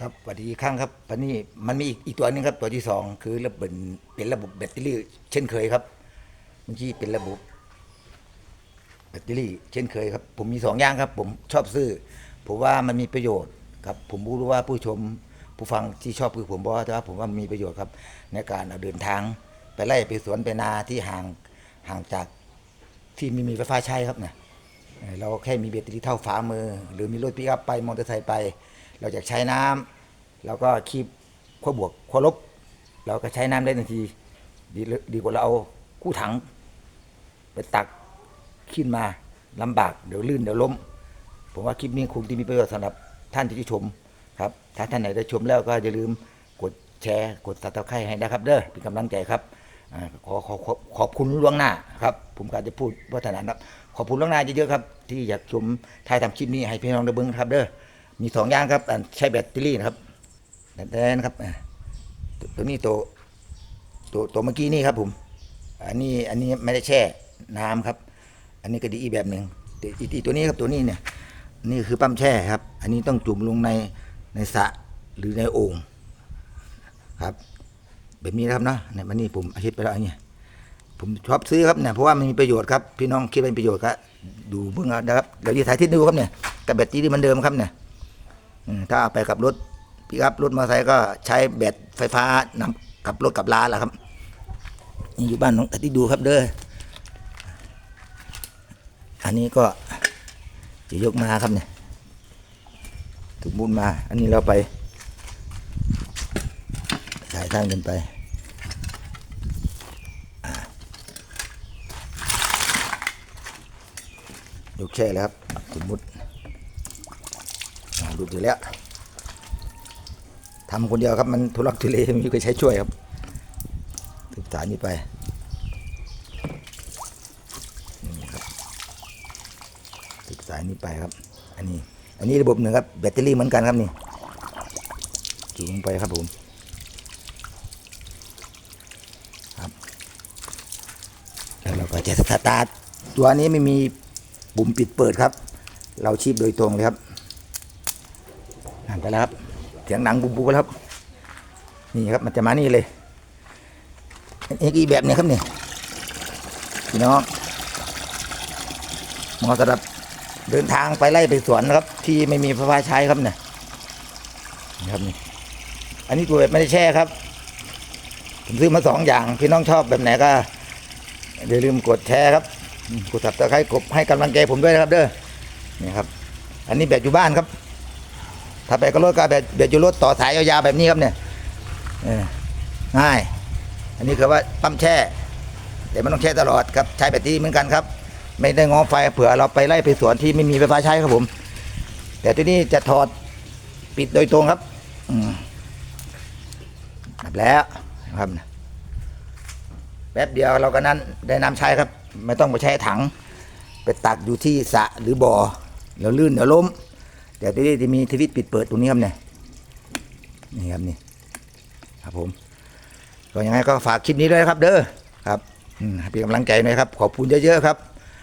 ครับสวัสดีอีกครั้งครับตอนนี้มันมีอีกอีกตัวหนึงครับ ตัวที่สองคือระบบเป็นระบบแบตเตอรี่เช่นเคยครับเมื่อกี้เป็นระบบแบตเตอรี่เช่นเคยครับ ผมมีสองอย่างครับ ผมชอบซื้อผมว่ามันมีประโยชน์ครับผมรู้ว่าผู้ชมผู้ฟังที่ชอบคือผมบอกว่าผมว่ามันมีประโยชน์ครับ ในการเอาเดินทาง ไปไล่ไปสวนไปนาที่ห่างห่างจากที่ไม่มีไฟฟ้าใช้ครับเนี่ยเอ่อเราแค่มีแบตเตอรี่เท่าฝ่ามือ หรือมีรถปิกอัพไปมอเตอร์ไซค์ไป เราอยากใช้น้ำเราก็คีบขั้วบวกขั้วลบ เราก็ใช้น้ำได้ทันทีดีดีกว่าเราเอาคู่ถัง ไปตักขึ้นมาลำบากเดี๋ยวลื่นเดี๋ยวล้ม ผมว่าคลิปนี้คงที่มีประโยชน์สำหรับท่านที่ชมครับ ถ้าท่านไหนได้ชมแล้วก็อย่าลืมกดแชร์กดซับสไครต์ให้นะครับ เด้อเป็นกำลังใจครับขอขอขอขอบคุณล่วงหน้าครับ ผมก็จะพูดวัฒนาครับขอบคุณล่วงหน้าเยอะๆครับ ที่อยากชมถ่ายทำคลิปนี้ให้พี่น้องได้เบิ่งครับเด้อ มีสองอย่างครับอันใช้แบตเตอรี่นะครับแดนๆครับตัวตัวนี้ตัวตัวตัวเมื่อกี้นี่ครับผมอันนี้อันนี้ไม่ได้แช่น้ำครับ อันนี้ก็ดีอีแบบหนึ่งอีตัวนี้ครับตัวนี้เนี่ยนี่คือปั๊มแช่ครับ อันนี้ต้องจุ่มลงในในสระหรือในโอ่งครับ แบบนี้นะครับเนาะเนี่ยมันนี่ผมอาทิตย์ไปแล้วอันเนี้ยผมชอบซื้อครับเนี่ยเพราะว่ามันมีประโยชน์ครับพี่น้องคิดว่ามีประโยชน์ก็ดูเบื้องเอานะครับเดี๋ยวจะถ่ายทิศดูครับเนี่ยกับแบตเตอรี่มันเดิมครับเนี่ย ถ้าไปกับรถปิกอัพรถมอเตอร์ไซค์ก็ใช้แบตไฟฟ้านำกับรถกับลาแหละครับนี่อยู่บ้านน้องที่ดูครับเด้ออันนี้ก็จะยกมาครับเนี่ยถูกบุญมา อันนี้เราไปสายทางกันไปยกแช่แล้วครับสมมุติ ดูอยู่แล้วทำคนเดียวครับมันทุลักทุเลไม่มีใครใช้ช่วยครับถึงสายนี้ไปนี่ครับติดสายนี้ไปครับ อันนี้ อันนี้ระบบหนึ่งครับแบตเตอรี่เหมือนกันครับนี่จูงไปครับผมครับแล้วเราก็จะสตาร์ทตัวนี้ไม่มีปุ่มปิดเปิดครับ เราชีพโดยตรงเลยครับันไปแล้วครับ เสียงหนังบุบๆแล้วครับ นี่ครับมันจะมานี่เลยอันนี้อีแบบนึงครับนี่พี่น้องมาะสำหรับเดินทางไปไล่ไปสวนนะครับ ที่ไม่มีไฟฟ้าใช้ครับเนี่ยนี่ครับนี่อันนี้ตัวแบบไม่ได้แช่ครับ ผมซื้อมาสองอย่าง พี่น้องชอบแบบไหนก็อย่าลืมกดแชร์ครับกดสับตะไคร้กดให้กำลังใจผมด้วยนะครับ เด้อนี่ครับ อันนี้แบบอยู่บ้านครับ ถ้าไปก็รถก็แบบแบบอยู่รถต่อสายยาวๆแบบนี้ครับเนี่ยง่าย อันนี้คือว่าปั๊มแช่ แต่มันต้องแช่ตลอดครับใช้แบตเตอรี่เหมือนกันครับ ไม่ได้งอไฟเผื่อเราไปไล่ไปสวนที่ไม่มีไฟฟ้าใช้ครับผม แต่ที่นี่จะถอดปิดโดยตรงครับอืมับแล้วครับแป๊บเดียวเราก็นั้นได้น้ำใช้ครับ ไม่ต้องไปใช้ถัง ไปตักอยู่ที่สระหรือบ่อเดี๋ยวลื่นเดี๋ยวล้ม แต่ที่นี่จะมีทวิตปิดเปิดตรงนี้ครับเนี่ยนี่ครับนี่ครับผมก็ยังไงก็ฝากคลิปนี้ด้วยนะครับ เด้อครับให้เป็นกำลังใจหน่อยครับ ขอบคุณเยอะๆครับ